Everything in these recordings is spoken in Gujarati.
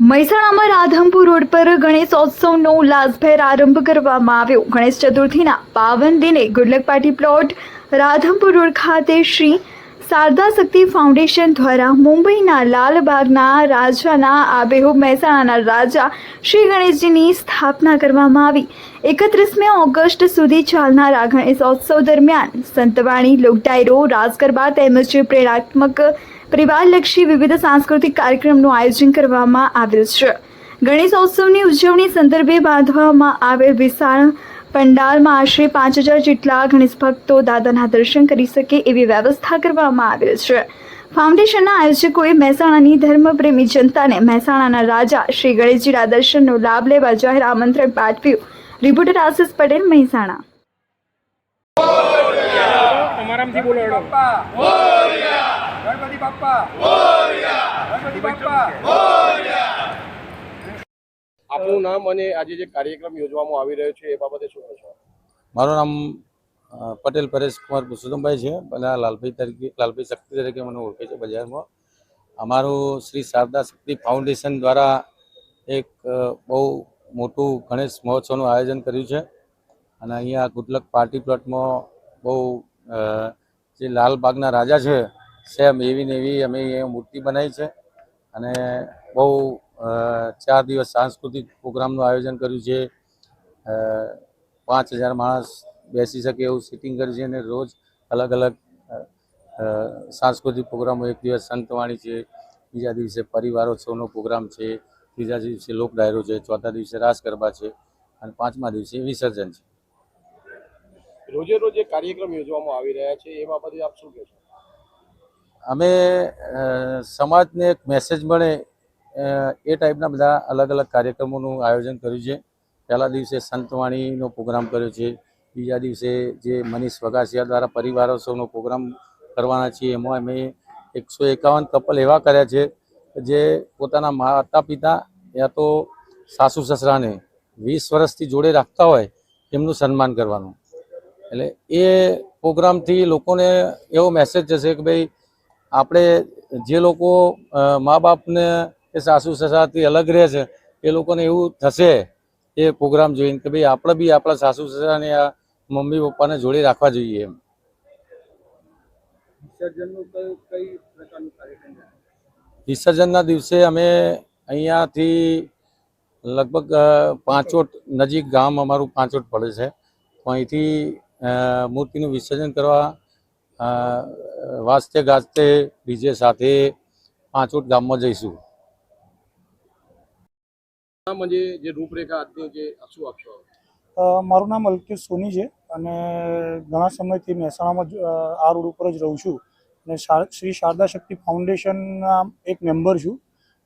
મહેસાણામાં રાધમપુર રોડ પર ગણેશોત્સવનો ઉલ્લાસભેર આરંભ કરવામાં આવ્યો. ગણેશ ચતુર્થીના પાવન દિને good luck party plot Radhanpur road ખાતે શ્રી શારદા શક્તિ ફાઉન્ડેશન દ્વારા મુંબઈના લાલબાગના રાજાના આબેહૂબ મહેસાણાના રાજા શ્રી ગણેશજીની સ્થાપના કરવામાં આવી. એકત્રીસમી ઓગસ્ટ સુધી ચાલનારા ગણેશોત્સવ દરમિયાન સંતવાણી, લોકડાયરો રાસ ગરબા તેમજ પ્રેરણાત્મક પરિવારલક્ષી વિવિધ સાંસ્કૃતિક કાર્યક્રમનું આયોજન કરવામાં આવેલ છે. ગણેશોત્સવની ઉજવણી સંદર્ભે બાંધવામાં આવેલ વિશાળ પંડાલમાં આશરે પાંચ હજાર જેટલા ગણેશ ભક્તો દાદાના દર્શન કરી શકે એવી વ્યવસ્થા કરવામાં આવેલ છે. ફાઉન્ડેશનના આયોજકોએ મહેસાણાની ધર્મપ્રેમી જનતાને મહેસાણાના રાજા શ્રી ગણેશજીના દર્શનનો લાભ લેવા જાહેર આમંત્રણ પાઠવ્યું. રિપોર્ટર આશિષ પટેલ, મહેસાણા. અમારામાંથી બોલો હેડો ગણપતિ આપનું નામ અને આજે જે કાર્યક્રમ યોજવામાં આવી રહ્યો છે એ બાબતે શું કહેશો મારું નામ પટેલ પરેશ કુમાર પુરુષોત્તમભાઈ છે. અને આ લાલભાઈ તરીકે લાલભાઈ શક્તિ તરીકે મને ઓળખે છે બજારમાં. અમારું શ્રી શારદા શક્તિ ફાઉન્ડેશન દ્વારા એક બહુ મોટું ગણેશ મહોત્સવનું આયોજન કર્યું છે. અને અહીંયા ગુટલક પાર્ટી પ્લોટમાં બહુ જે લાલબાગના રાજા છે સેમ એવી ને એવી અમે મૂર્તિ બનાવી છે. અને બહુ ચાર દિવસ સાંસ્કૃતિક પ્રોગ્રામનું આયોજન કર્યું છે. પાંચ હજાર માણસ બેસી શકે એવું સિટિંગ કર્યું છે અને રોજ અલગ અલગ સાંસ્કૃતિક પ્રોગ્રામો. એક દિવસ સંતવાણી છે, બીજા દિવસે પરિવારોત્સવનો પ્રોગ્રામ છે, ત્રીજા દિવસે લોક ડાયરો છે, ચોથા દિવસે રાસ ગરબા છે અને પાંચમા દિવસે વિસર્જન છે. રોજે રોજ કાર્યક્રમ યોજવામાં આવી રહ્યા છે. એ બાબતે આપ શું કહેશો? અમે સમાજને એક મેસેજ મળે એ ટાઈપના બધા અલગ અલગ કાર્યક્રમોનું આયોજન કર્યું છે. પહેલા દિવસે સંતવાણીનો પ્રોગ્રામ કર્યો છે. બીજા દિવસે જે મનીષ વગાસિયા દ્વારા પરિવારોત્સવનો પ્રોગ્રામ કરવાના છીએ, એમાં અમે એકસો એકાવન કપલ એવા કર્યા છે જે પોતાના માતા પિતા યા તો સાસુ સસરાને વીસ વર્ષથી જોડે રાખતા હોય એમનું સન્માન કરવાનું. એટલે એ પ્રોગ્રામથી લોકોને એવો મેસેજ જશે કે ભાઈ આપણે જે લોકો મા બાપને કે સાસુ સસરાથી અલગ રહે છે એ લોકોને એવું થશે એ પ્રોગ્રામ જોઈને કે ભાઈ આપણે બી આપણા સાસુ સસરાને આ મમ્મી પપ્પાને જોડે રાખવા જોઈએ એમ. વિસર્જનનું દિવસે અમે અહીંયાથી લગભગ પાંચોટ નજીક ગામ અમારું પાંચોટ પડે છે. અહીંથી મૂર્તિનું વિસર્જન કરવા અ, વાજતે ગાજતે ડીજે સાથે પાંચોટ ગામમાં જઈશું. જે રૂપરેખા જે શું આપશો? અ, મારું નામ અલ્કેશ સોની છે અને ઘણા સમયથી મહેસાણામાં જ, આ રોડ ઉપર જ રહું છું. અને શ્રી શારદા શક્તિ ફાઉન્ડેશનના એક મેમ્બર છું.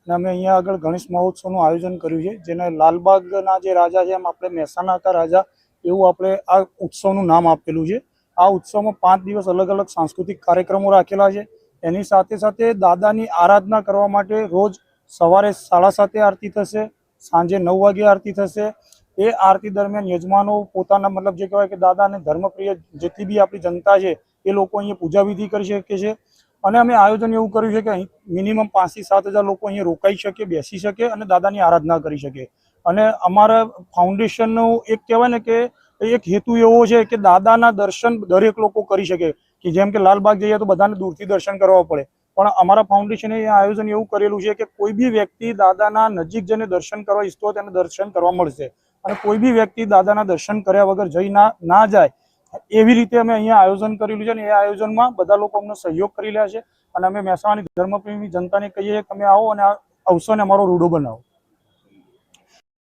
અને અમે અહીંયા આગળ ગણેશ મહોત્સવનું આયોજન કર્યું છે જેને લાલબાગના જે રાજા છે એમ આપણે મહેસાણા કા રાજા એવું આપણે આ ઉત્સવનું નામ આપેલું છે. આ ઉત્સવમાં પાંચ દિવસ અલગ અલગ સાંસ્કૃતિક કાર્યક્રમો રાખેલા છે. એની સાથે સાથે દાદાની આરાધના કરવા માટે રોજ સવારે સાડા સાતે આરતી થશે, સાંજે નવ વાગે આરતી થશે. એ આરતી દરમિયાન યજમાનો પોતાના મતલબ જે કહેવાય કે દાદાને ધર્મપ્રિય જેટલી બી આપણી જનતા છે, એ લોકો અહીંયા પૂજા વિધિ કરી શકે છે. અને અમે આયોજન એવું કર્યું છે કે અહીં મિનિમમ પાંચથી સાત હજાર લોકો અહીંયા રોકાઈ શકે, બેસી શકે અને દાદાની આરાધના કરી શકે. અને અમારા ફાઉન્ડેશનનું એક કહેવાય ને કે એક હેતુ એવો છે કે દાદાના દર્શન દરેક લોકો કરી શકે. કે જેમ કે લાલબાગ જઈએ તો બધાને દૂરથી દર્શન કરવા પડે. પણ અમારા ફાઉન્ડેશને આયોજન એવું કરેલું છે કે કોઈ બી વ્યક્તિ દાદાના નજીક જઈને દર્શન કરવા ઈચ્છતો તેને દર્શન કરવા મળશે. અને કોઈ બી વ્યક્તિ દાદાના દર્શન કર્યા વગર જઈ ના ના જાય, એવી રીતે અમે અહીંયા આયોજન કરેલું છે અને એ આયોજનમાં બધા લોકો અમને સહયોગ કરી રહ્યા છે. અને અમે મહેસાણાની ધર્મપ્રેમી જનતાને કહીએ કે તમે આવો અને આ અવસરને અમારો રૂડો બનાવો.